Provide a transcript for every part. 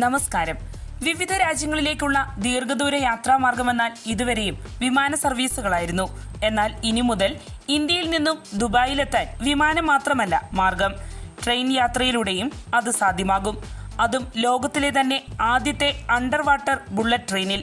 നമസ്കാരം. വിവിധ രാജ്യങ്ങളിലേക്കുള്ള ദീർഘദൂര യാത്രാമാർഗമെന്നാൽ ഇതുവരെയും വിമാന സർവീസുകളായിരുന്നു. എന്നാൽ ഇനി മുതൽ ഇന്ത്യയിൽ നിന്നും ദുബായിലെത്താൻ വിമാനം മാത്രമല്ല മാർഗം. ട്രെയിൻ യാത്രയിലൂടെയും അത് സാധ്യമാകും. അതും ലോകത്തിലെ തന്നെ ആദ്യത്തെ അണ്ടർ വാട്ടർ ബുള്ളറ്റ് ട്രെയിനിൽ.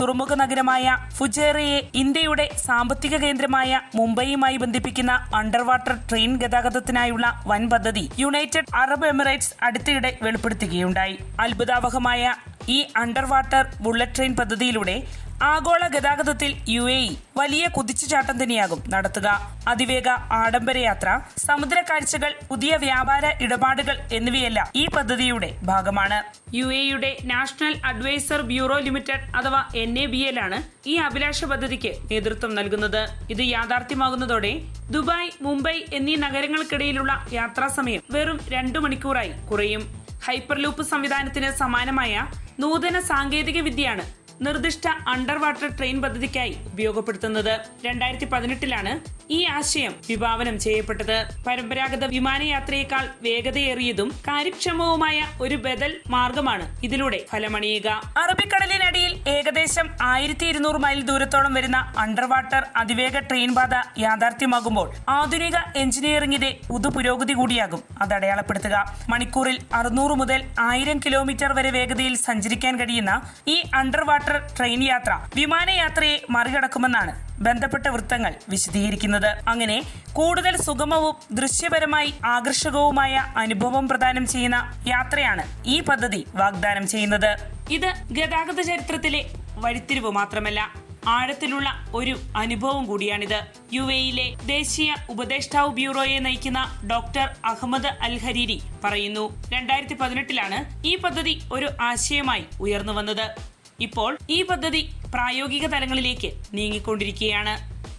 തുറമുഖ നഗരമായ ഫുജേറയെ ഇന്ത്യയുടെ സാമ്പത്തിക കേന്ദ്രമായ മുംബൈയുമായി ബന്ധിപ്പിക്കുന്ന അണ്ടർവാട്ടർ ട്രെയിൻ ഗതാഗതത്തിനായുള്ള വൻ പദ്ധതി യുണൈറ്റഡ് അറബ് എമിറേറ്റ്സ് അടുത്തിടെ വെളിപ്പെടുത്തുകയുണ്ടായി. അത്ഭുതാവഹമായ ഈ അണ്ടർവാട്ടർ ബുള്ളറ്റ് ട്രെയിൻ പദ്ധതിയിലൂടെ ആഗോള ഗതാഗതത്തിൽ യു എ ഇ വലിയ കുതിച്ചുചാട്ടം തന്നെയാകും നടത്തുക. അതിവേഗ ആഡംബരയാത്ര സമുദ്ര കാഴ്ചകൾ പുതിയ വ്യാപാര ഇടപാടുകൾ എന്നിവയെല്ലാം ഈ പദ്ധതിയുടെ ഭാഗമാണ്. യു എയുടെ നാഷണൽ അഡ്വൈസർ ബ്യൂറോ ലിമിറ്റഡ് അഥവാ എൻ എ ബി എൽ ആണ് ഈ അഭിലാഷ പദ്ധതിക്ക് നേതൃത്വം നൽകുന്നത്. ഇത് യാഥാർത്ഥ്യമാകുന്നതോടെ ദുബായ് മുംബൈ എന്നീ നഗരങ്ങൾക്കിടയിലുള്ള യാത്രാസമയം വെറും രണ്ടു മണിക്കൂറായി കുറയും. ഹൈപ്പർലൂപ്പ് സംവിധാനത്തിന് സമാനമായ നൂതന സാങ്കേതിക വിദ്യയാണ് നിർദ്ദിഷ്ട അണ്ടർ വാട്ടർ ട്രെയിൻ പദ്ധതിക്കായി ഉപയോഗപ്പെടുത്തുന്നത്. രണ്ടായിരത്തി പതിനെട്ടിലാണ് ഈ ആശയം വിഭാവനം ചെയ്യപ്പെട്ടത്. പരമ്പരാഗത വിമാനയാത്രയേക്കാൾ വേഗതയേറിയതും കാര്യക്ഷമവുമായ ഒരു ബദൽ മാർഗമാണ് ഇതിലൂടെ ഫലമണിയുക. അറബിക്കടലിനടിയിൽ ഏകദേശം ആയിരത്തി ഇരുന്നൂറ് മൈൽ ദൂരത്തോളം വരുന്ന അണ്ടർ വാട്ടർ അതിവേഗ ട്രെയിൻ പാത യാഥാർത്ഥ്യമാകുമ്പോൾ ആധുനിക എഞ്ചിനീയറിംഗിന്റെ പുതുപുരോഗതി കൂടിയാകും അത് അടയാളപ്പെടുത്തുക. മണിക്കൂറിൽ അറുന്നൂറ് മുതൽ ആയിരം കിലോമീറ്റർ വരെ വേഗതയിൽ സഞ്ചരിക്കാൻ കഴിയുന്ന ഈ അണ്ടർ വാട്ടർ ട്രെയിൻ യാത്ര വിമാനയാത്രയെ മറികടക്കുമെന്നാണ് ബന്ധപ്പെട്ട വൃത്തങ്ങൾ വിശദീകരിക്കുന്നത്. അങ്ങനെ കൂടുതൽ സുഗമവും ദൃശ്യപരമായി ആകർഷകവുമായ അനുഭവം പ്രദാനം ചെയ്യുന്ന യാത്രയാണ് ഈ പദ്ധതി വാഗ്ദാനം ചെയ്യുന്നത്. ഇത് ഗതാഗത ചരിത്രത്തിലെ വഴിത്തിരിവ് മാത്രമല്ല ആഴത്തിലുള്ള ഒരു അനുഭവം കൂടിയാണിത്. യു എയിലെ ദേശീയ ഉപദേഷ്ടാവ് ബ്യൂറോയെ നയിക്കുന്ന ഡോക്ടർ അഹമ്മദ് അൽ ഹരീരി പറയുന്നു രണ്ടായിരത്തി പതിനെട്ടിലാണ് ഈ പദ്ധതി ഒരു ആശയമായി ഉയർന്നു വന്നത്. ഇപ്പോൾ ഈ പദ്ധതി പ്രായോഗിക തലങ്ങളിലേക്ക് നീങ്ങിക്കൊണ്ടിരിക്കുകയാണ്.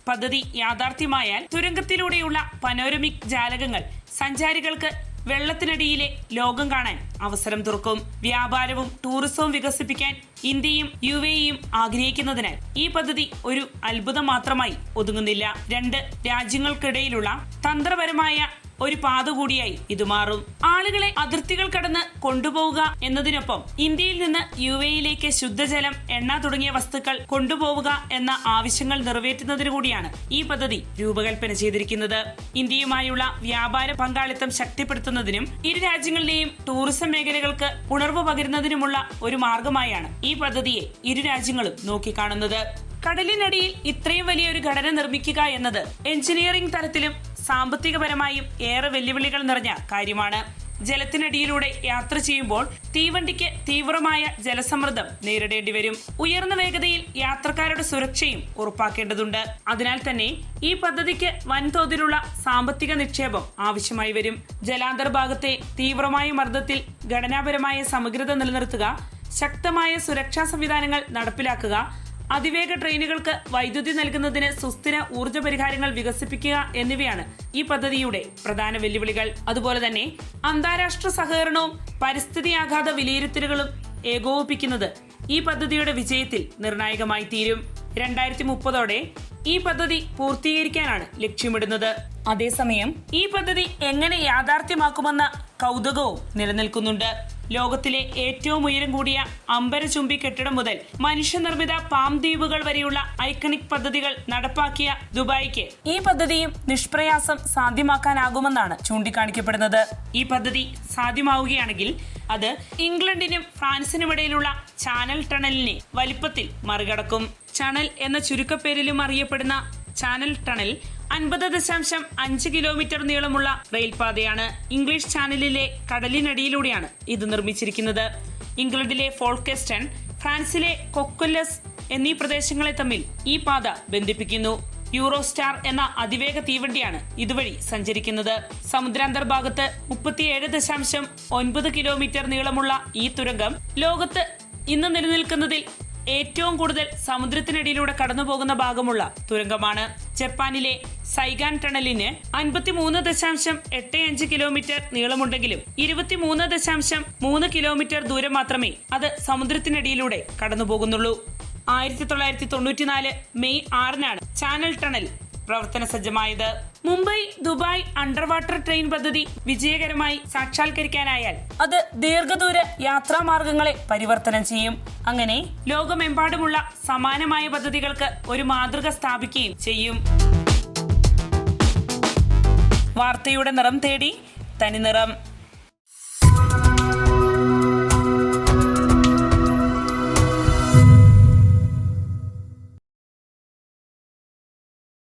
പദ്ധതി യാഥാർത്ഥ്യമായാൽ തുരങ്കത്തിലൂടെയുള്ള പനോരമിക് ജാലകങ്ങൾ സഞ്ചാരികൾക്ക് വെള്ളത്തിനടിയിലെ ലോകം കാണാൻ അവസരം തുറക്കും. വ്യാപാരവും ടൂറിസവും വികസിപ്പിക്കാൻ ഇന്ത്യയും യു എയും ആഗ്രഹിക്കുന്നതിനാൽ ഈ പദ്ധതി ഒരു അത്ഭുതം മാത്രമായി ഒതുങ്ങുന്നില്ല. രണ്ട് രാജ്യങ്ങൾക്കിടയിലുള്ള തന്ത്രപരമായ ഒരു പാത കൂടിയായി ഇത് മാറും. ആളുകളെ അതിർത്തികൾ കടന്ന് കൊണ്ടുപോവുക എന്നതിനൊപ്പം ഇന്ത്യയിൽ നിന്ന് യു എയിലേക്ക് ശുദ്ധജലം എണ്ണ തുടങ്ങിയ വസ്തുക്കൾ കൊണ്ടുപോവുക എന്ന ആവശ്യങ്ങൾ നിറവേറ്റുന്നതിന് കൂടിയാണ് ഈ പദ്ധതി രൂപകൽപ്പന ചെയ്തിരിക്കുന്നത്. ഇന്ത്യയുമായുള്ള വ്യാപാര പങ്കാളിത്തം ശക്തിപ്പെടുത്തുന്നതിനും ഇരു രാജ്യങ്ങളിലെയും ടൂറിസം മേഖലകൾക്ക് ഉണർവ് പകരുന്നതിനുമുള്ള ഒരു മാർഗമായാണ് ഈ പദ്ധതിയെ ഇരു രാജ്യങ്ങളും നോക്കിക്കാണുന്നത്. കടലിനടിയിൽ ഇത്രയും വലിയൊരു ഘടന നിർമ്മിക്കുക എന്നത് എഞ്ചിനീയറിംഗ് തലത്തിലും സാമ്പത്തികപരമായും ഏറെ വെല്ലുവിളികൾ നിറഞ്ഞ കാര്യമാണ്. ജലത്തിനടിയിലൂടെ യാത്ര ചെയ്യുമ്പോൾ തീവണ്ടിക്ക് തീവ്രമായ ജലസമ്മർദ്ദം നേരിടേണ്ടി വരും. ഉയർന്ന വേഗതയിൽ യാത്രക്കാരുടെ സുരക്ഷയും ഉറപ്പാക്കേണ്ടതുണ്ട്. അതിനാൽ തന്നെ ഈ പദ്ധതിക്ക് വൻതോതിലുള്ള സാമ്പത്തിക നിക്ഷേപം ആവശ്യമായി വരും. ജലാന്തർ ഭാഗത്തെ തീവ്രമായ മർദ്ദത്തിൽ ഘടനാപരമായ സമഗ്രത നിലനിർത്തുക ശക്തമായ സുരക്ഷാ സംവിധാനങ്ങൾ നടപ്പിലാക്കുക അതിവേഗ ട്രെയിനുകൾക്ക് വൈദ്യുതി നൽകുന്നതിന് സുസ്ഥിര ഊർജ പരിഹാരങ്ങൾ വികസിപ്പിക്കുക എന്നിവയാണ് ഈ പദ്ധതിയുടെ പ്രധാന വെല്ലുവിളികൾ. അതുപോലെ തന്നെ അന്താരാഷ്ട്ര സഹകരണവും പരിസ്ഥിതി ആഘാത വിലയിരുത്തലുകളും ഏകോപിപ്പിക്കുന്നത് ഈ പദ്ധതിയുടെ വിജയത്തിൽ നിർണായകമായി തീരും. രണ്ടായിരത്തി മുപ്പതോടെ ഈ പദ്ധതി പൂർത്തീകരിക്കാനാണ് ലക്ഷ്യമിടുന്നത്. അതേസമയം ഈ പദ്ധതി എങ്ങനെ യാഥാർത്ഥ്യമാക്കുമെന്ന കൗതുകവും നിലനിൽക്കുന്നുണ്ട്. ലോകത്തിലെ ഏറ്റവും ഉയരം കൂടിയ അമ്പരചുംബി കെട്ടിടം മുതൽ മനുഷ്യനിർമ്മിത പാം ദ്വീപുകൾ വരെയുള്ള ഐക്കണിക് പദ്ധതികൾ നടപ്പാക്കിയ ദുബായിക്ക് ഈ പദ്ധതിയും നിഷ്പ്രയാസം സാധ്യമാക്കാനാകുമെന്നാണ് ചൂണ്ടിക്കാണിക്കപ്പെടുന്നത്. ഈ പദ്ധതി സാധ്യമാവുകയാണെങ്കിൽ അത് ഇംഗ്ലണ്ടിനും ഫ്രാൻസിനും ഇടയിലുള്ള ചാനൽ ടണലിനെ വലിപ്പത്തിൽ മറികടക്കും. ചണൽ എന്ന ചുരുക്കപ്പേരിലും അറിയപ്പെടുന്ന ചാനൽ ടണൽ അൻപത് ദശാംശം അഞ്ച് കിലോമീറ്റർ നീളമുള്ള റെയിൽപാതയാണ് ഇംഗ്ലീഷ് ചാനലിലെ കടലിനടിയിലൂടെയാണ് ഇത് നിർമ്മിച്ചിരിക്കുന്നത്. ഇംഗ്ലണ്ടിലെ ഫോൾക്കെസ്റ്റൺ ഫ്രാൻസിലെ കൊക്കൊല്ലസ് എന്നീ പ്രദേശങ്ങളെ തമ്മിൽ ഈ പാത ബന്ധിപ്പിക്കുന്നു. യൂറോസ്റ്റാർ എന്ന അതിവേഗ തീവണ്ടിയാണ് ഇതുവഴി സഞ്ചരിക്കുന്നത്. സമുദ്രാന്തർഭാഗത്ത് മുപ്പത്തിയേഴ് ദശാംശം ഒൻപത് കിലോമീറ്റർ നീളമുള്ള ഈ തുരങ്കം ലോകത്ത് ഇന്ന് നിലനിൽക്കുന്നതിൽ ഏറ്റവും കൂടുതൽ സമുദ്രത്തിനടിയിലൂടെ കടന്നുപോകുന്ന ഭാഗമുള്ള തുരങ്കമാണ്. ജപ്പാനിലെ സൈഗാൻ ടണലിന് അൻപത്തിമൂന്ന് ദശാംശം എട്ട് അഞ്ച് കിലോമീറ്റർ നീളമുണ്ടെങ്കിലും ഇരുപത്തിമൂന്ന് ദശാംശം മൂന്ന് കിലോമീറ്റർ ദൂരം മാത്രമേ അത് സമുദ്രത്തിനടിയിലൂടെ കടന്നുപോകുന്നുള്ളൂ. ആയിരത്തി തൊള്ളായിരത്തി തൊണ്ണൂറ്റിനാല് മെയ് ആറിനാണ് ചാനൽ ടണൽ പ്രവർത്തന സജ്ജമായത് Mumbai Dubai under water train പദ്ധതി വിജയകരമായി സാക്ഷാത്കരിക്കാനായാൽ അത് ദീർഘദൂര യാത്രാമാർഗങ്ങളെ പരിവർത്തനം ചെയ്യും. അങ്ങനെ ലോകമെമ്പാടുമുള്ള സമാനമായ പദ്ധതികൾക്ക് ഒരു മാതൃക സ്ഥാപിക്കുകയും ചെയ്യും. വാർത്തയുടെ നിറം തേടി തനിനിറം.